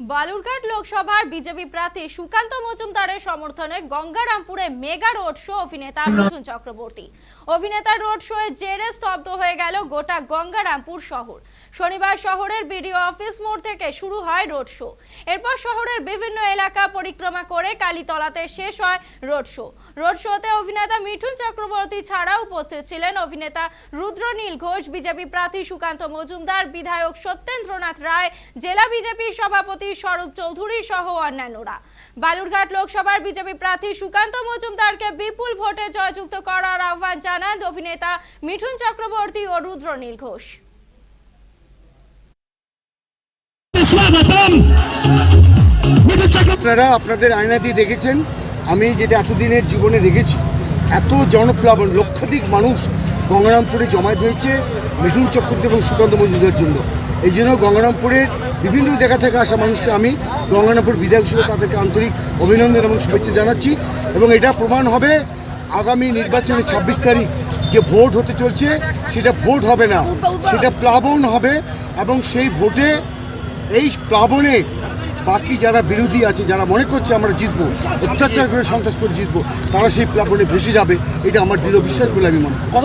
বালুরঘাট লোকসভার বিজেপি প্রার্থী সুকান্ত মজুমদারের সমর্থনে গঙ্গারামপুরে মেগা রোড শো অভিনেতা মিঠুন চক্রবর্তী। অভিনেতার রোড শোয়ে জেরে স্তব্ধ হয়ে গেল গোটা গঙ্গারামপুর শহর। শনিবার শহরের বিডিও অফিস মোড় থেকে শুরু হয় রোড শো। এরপর শহরের বিভিন্ন এলাকা পরিক্রমা করে কালীতলাতে শেষ হয় রোড শো। রোড শোতে অভিনেতা মিঠুন চক্রবর্তী ছাড়াও উপস্থিত ছিলেন অভিনেতা রুদ্রনীল ঘোষ বিজেপি প্রার্থী সুকান্ত মজুমদার বিধায়ক সত্যেন্দ্রনাথ রায় জেলা বিজেপির সভাপতি স্বরূপ চৌধুরী সহ অন্যান্যরা। বালুরঘাট লোকসভার বিজেপি প্রার্থী সুকান্ত মজুমদারকে বিপুল ভোটে জয়যুক্ত করার আহ্বান জানান অভিনেতা মিঠুন চক্রবর্তী ও রুদ্রনীল ঘোষ। স্বাগতম! মিঠুন চক্রবর্তী আপনারা আপনাদের আয়না দিয়ে দেখেছেন আমি যেটা এতদিনের জীবনে দেখেছি এত জনপ্লাবন লক্ষাধিক মানুষ গঙ্গারামপুরে জমায়েত হয়েছে মিঠুন চক্রবর্তী এবং সুকান্ত মজুমদার জন্য। এই জন্য গঙ্গারামপুরের বিভিন্ন জায়গা থেকে আসা মানুষকে আমি গঙ্গারামপুর বিধায়ক হিসেবে তাদেরকে আন্তরিক অভিনন্দন এবং শুভেচ্ছা জানাচ্ছি। এবং এটা প্রমাণ হবে আগামী নির্বাচনে ছাব্বিশ তারিখ যে ভোট হতে চলছে, সেটা ভোট হবে না। সেটা প্লাবন হবে এবং সেই ভোটে এই প্লাবনে বাকি যারা বিরোধী আছে, যারা মনে করছে আমরা জিতবো, অত্যাচার করে সন্ত্রাস করে জিতবো, তারা সেই প্লাবনে ভেসে যাবে, এটা আমার দৃঢ় বিশ্বাস বলে আমি মনে করি। কত